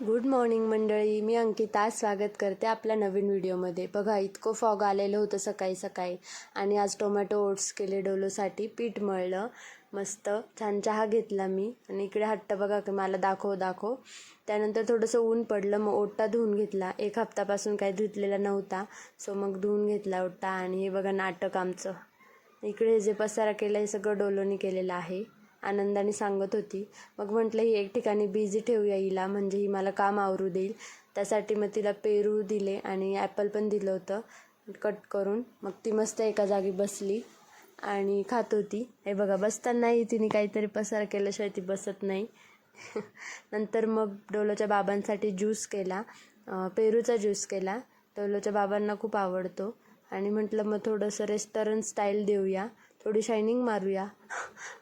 Good morning मंडळी मी अंकिता स्वागत करते आपल्या नवीन व्हिडिओमध्ये. बघा इतकं फॉग आलेलं होतं सकाळी सकाळी आणि आज टोमॅटो ओट्स केले डोलोसाठी पीठ मळलं. मस्त छान चहा घेतला मी. आणि इकडे हट्ट बघा की मला दाखव दाखव. त्यानंतर थोडंसं ऊन पडलं मग ओटा धुवून घेतला. एक हप्तापासून काही धुतलेला नव्हता सो मग धुवून घेतला ओटा आणि हे बघा नाटक आमचं. इकडे जे पसारा केला हे सगळं डोलोनी केलेलं आहे. आनंदाने सांगत होती. मग म्हटलं ही एक ठिकाणी बिझी ठेवूया हिला म्हणजे ही मला काम आवरू देईल. त्यासाठी मग तिला पेरू दिले आणि ॲपल पण दिलं होतं. कट करून. मग ती मस्त एका जागी बसली आणि खात होती. हे बघा बसतानाही तिने काहीतरी पसार केल्याशिवाय ती बसत नाही. नंतर मग डोलोच्या बाबांसाठी ज्यूस केला. पेरूचा ज्यूस केला. डोलोच्या बाबांना खूप आवडतो. आणि म्हटलं मग थोडंसं रेस्टॉरंट स्टाईल देऊया. थोडी शायनिंग मारूया.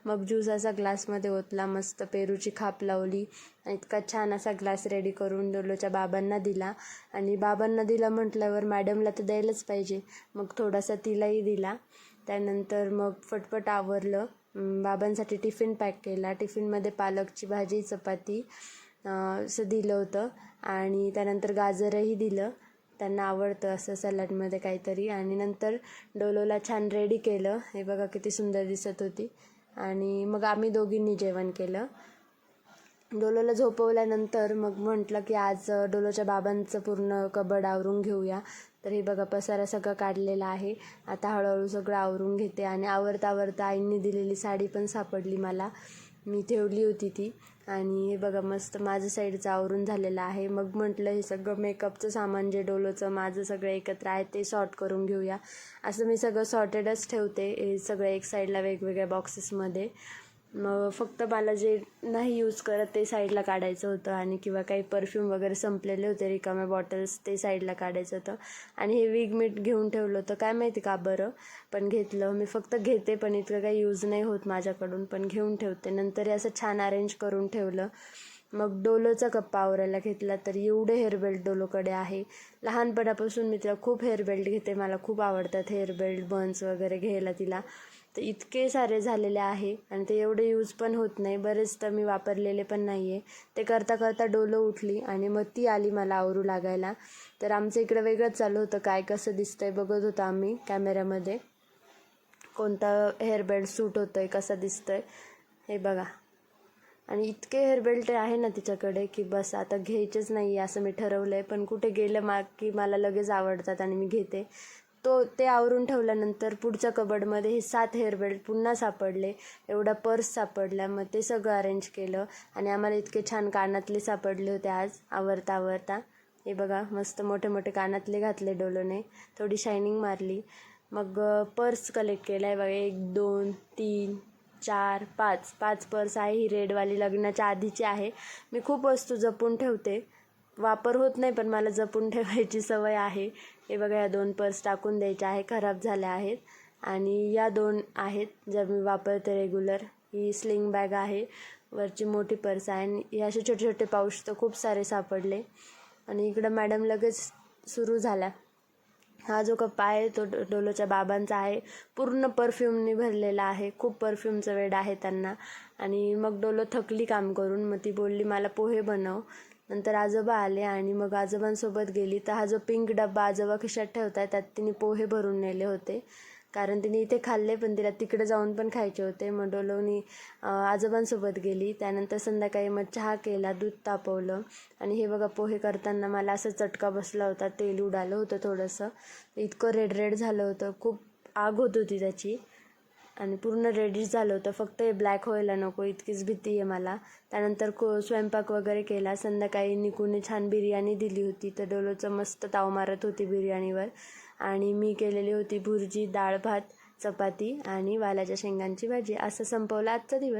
मग ज्यूस असा ग्लासमध्ये ओतला मस्त पेरूची खाप लावली इतका छान असा ग्लास रेडी करून डोलोच्या बाबांना दिला. आणि बाबांना दिला म्हटल्यावर मॅडमला तर द्यायलाच पाहिजे. मग थोडासा तिलाही दिला. त्यानंतर मग फटफट आवरलं. बाबांसाठी टिफिन पॅक केला. टिफिनमध्ये पालकची भाजी चपाती असं दिलं होतं. आणि त्यानंतर गाजरही दिलं. त्यांना आवडतं असं सॅलडमध्ये काहीतरी. आणि नंतर डोलोला छान रेडी केलं. हे बघा किती सुंदर दिसत होती. आणि मग आम्ही दोघींनी जेवण केलं. डोलोला झोपवल्यानंतर मग म्हटलं की आज डोलोच्या बाबांचं पूर्ण कबड आवरून घेऊया. तर हे बघा पसारा सगळं काढलेला आहे. आता हळूहळू सगळं आवरून घेते. आणि आवरता आवरता आईंनी दिलेली साडी पण सापडली मला. मी ठेवली होती ती. आणि हे बघा मस्त माझं साईडचं आवरून झालेलं आहे. मग म्हटलं हे सगळं मेकअपचं सामान जे डोलोचं माझं सगळं एकत्र आहे ते सॉर्ट करून घेऊया. असं मी सगळं सॉर्टेडच ठेवते हे सगळं एक साईडला वेगवेगळ्या बॉक्सेसमध्ये मग फक्त मला जे नाही यूज करत ते साईडला काढायचं होतं आणि किंवा काही परफ्यूम वगैरे संपलेले होते रिकाम्या बॉटल्स ते साईडला काढायचं होतं. आणि हे विग मीठ घेऊन ठेवलं होतं. काय माहिती का बरं? पण घेतलं. मी फक्त घेते पण इतकं काही यूज नाही होत माझ्याकडून पण घेऊन ठेवते. नंतर हे असं छान अरेंज करून ठेवलं. मग डोलोचा कप्पा आवरायला घेतला तर एवढे हेअरबेल्ट डोलोकडे आहे. लहानपणापासून मी तिला खूप हेअरबेल्ट घेते. मला खूप आवडतात हेअरबेल्ट बन्स वगैरे घ्यायला तिला. तर इतके सारे झालेले आहे आणि ते एवढे यूज पण होत नाही. बरेच तर मी वापरलेले पण नाही आहे ते करता करता डोलं उठली आणि मग ती आली मला आवरू लागायला. तर आमचं इकडं वेगळंच चालू होतं. काय कसं दिसतंय बघत होतो आम्ही कॅमेऱ्यामध्ये कोणता हेअरबेल्ट सूट होतं आहे कसं दिसतं आहे हे बघा. आणि इतके हेअरबेल्ट आहे ना तिच्याकडे की बस आता घ्यायचेच नाही आहे असं मी ठरवलं आहे पण कुठे गेलं मा की मला लगेच आवडतात आणि मी घेते. तो ते आवरून ठेवल्यानंतर पुढच्या कबडमध्ये हे सात हेअरबेल्ट पुन्हा सापडले. एवढा पर्स सापडला. मग ते सगळं अरेंज केलं आणि आम्हाला इतके छान कानातले सापडले होते आज आवरता आवरता. हे बघा मस्त मोठे मोठे कानातले घातले डोलोने. थोडी शायनिंग मारली. मग पर्स कलेक्ट केला आहे बघा. एक दोन तीन चार पाच पाच पर्स आहे ही रेडवाली लग्नाच्या आधीची आहे. मी खूप वस्तू जपून ठेवते. वापर होत नाही पण मला जपून ठेवायची सवय आहे. हे बघा या दोन पर्स टाकून द्यायच्या आहे खराब झाल्या आहेत. आणि या दोन आहेत ज्या मी वापरते रेग्युलर. ही स्लिंग बॅग आहे वरची मोठी पर्स आहे. आणि हे असे छोटे छोटे पाऊस तर खूप सारे सापडले. आणि इकडं मॅडम लगेच सुरू झाल्या. हा जो कप्पा आहे तो डो डोलोच्या बाबांचा आहे. पूर्ण परफ्यूमने भरलेला आहे. खूप परफ्यूमचं वेड आहे त्यांना. आणि मग डोलो थकली काम करून मग ती बोलली मला पोहे बनव. नंतर आजोबा आले आणि मग आजोबांसोबत गेली. तर हा जो पिंक डब्बा आजोबा खिशात ठेवताय त्यात तिने पोहे भरून नेले होते. कारण तिने इथे खाल्ले पण तिला तिकडे जाऊन पण खायचे होते. मग डोलोनी आजोबांसोबत गेली. त्यानंतर संध्याकाळी मग चहा केला दूध तापवलं. आणि हे बघा पोहे करताना मला असं चटका बसला होता. तेल उडालं होतं थोडंसं. इतकं रेड रेड झालं होतं. खूप आग होत होती त्याची. आणि पूर्ण रेडीच झालं होतं. फक्त हे ब्लॅक व्हायला नको. इतकीच भीती आहे मला. त्यानंतर को स्वयंपाक वगैरे केला. संध्याकाळी निकूने छान बिर्याणी दिली होती. तर डोलोचं मस्त ताव मारत होती बिर्याणीवर. आणि मी केलेली होती भुर्जी डाळ भात चपाती आणि वालाच्या शेंगांची भाजी. असं संपवलं आजचा दिवस.